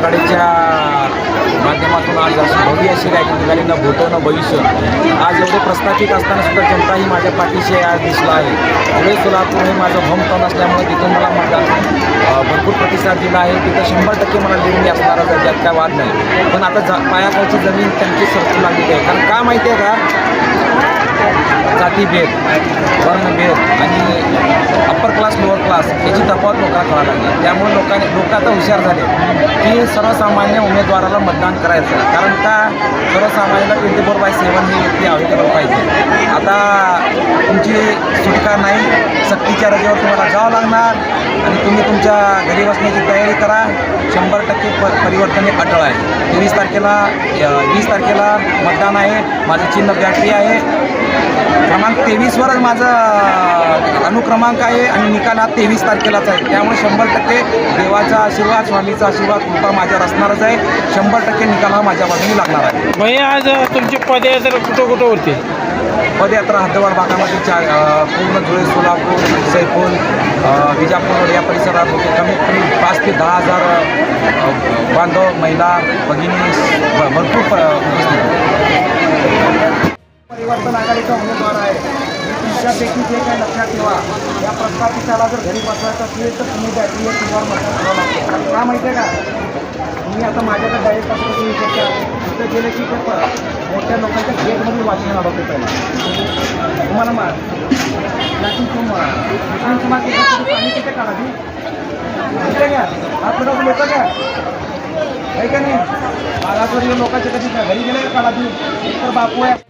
आघाडीच्या माध्यमातून आज अशी भव्य अशी काय निघाली न भूतो न भविष्य. आज एवढे प्रस्थापित असताना सुद्धा जनता ही माझ्या पाठीशी आज दिसला आहे. धुळे सोलापूर हे माझं होम टाऊन असल्यामुळे तिथून मला मतदान भरपूर प्रतिसाद दिला आहे. तिथं शंभर टक्के मला लिहून असणारच त्यात काय वाद नाही. पण आता जा पायाखालची जमीन त्यांची सरकू लागलेली आहे. कारण का माहिती आहे का? जातीभेद वर्णभेद आणि अप्पर क्लास लोअर क्लास याची तफावत लोकांना करावं लागली. त्यामुळे लोकांनी लोक आता हुशार झाले. की सर्वसामान्य उमेदवाराला मतदान करायचं. कारण का? सर्वसामान्याला ट्वेंटी फोर बाय सेवन ही व्यक्ती अवेलेबल पाहिजे. आता तुमची सुटका नाही सक्तीच्या रजेवर तुम्हाला जावं लागणार आणि तुम्ही तुमच्या घरी बसण्याची तयारी करा. शंभर टक्के प परिवर्तन हे अटळ आहे. तेवीस तारखेला वीस तारखेला मतदान आहे. माझं चिन्ह बॅटरी आहे. क्रमांक तेवीसवरच माझा अनुक्रमांक आहे आणि निकाल हा तेवीस तारखेलाच आहे. त्यामुळे शंभर टक्के देवाचा आशीर्वाद स्वामीचा आशीर्वाद कृपा माझ्यावर असणारच आहे. शंभर टक्के निकाल हा माझ्या बाजूने लागणार आहे. हे आज तुमची पदयात्रा कुठं कुठं होती? पदयात्रा हद्दवार भागामध्ये चा अ, पूर्ण धुळे सोलापूर सैफूल विजापूर या परिसरात होते. कमीत कमी पाच ते दहा हजार बांधव महिला भगिनी भरपूर उपस्थित होते. परिवर्तन आघाडीचा उमेदवार आहे. तुमच्यापैकी जे काही लक्षात ठेवा. या प्रस्तापिताला जर घरी बसवायचं असेल तर तुम्ही बॅटरी या किंवा मतदान करावं लागतं का माहिती आहे का? तुम्ही आता माझ्याकडे डायरेक्ट असं तुम्ही विचार तिथं गेले की ते मोठ्या लोकांच्या गेटमध्ये वाचून अडवते पहिला. तुम्हाला मार. लाटून तुम्हाला मुस्लिम समाज येतात पाणी किती काढा ती इथे घ्या. हा थोडा लोक घ्या. आहे का नाही? मागासवर्गीय लोकांच्या कधी घरी गेले का काढा ती तर बापू आहे.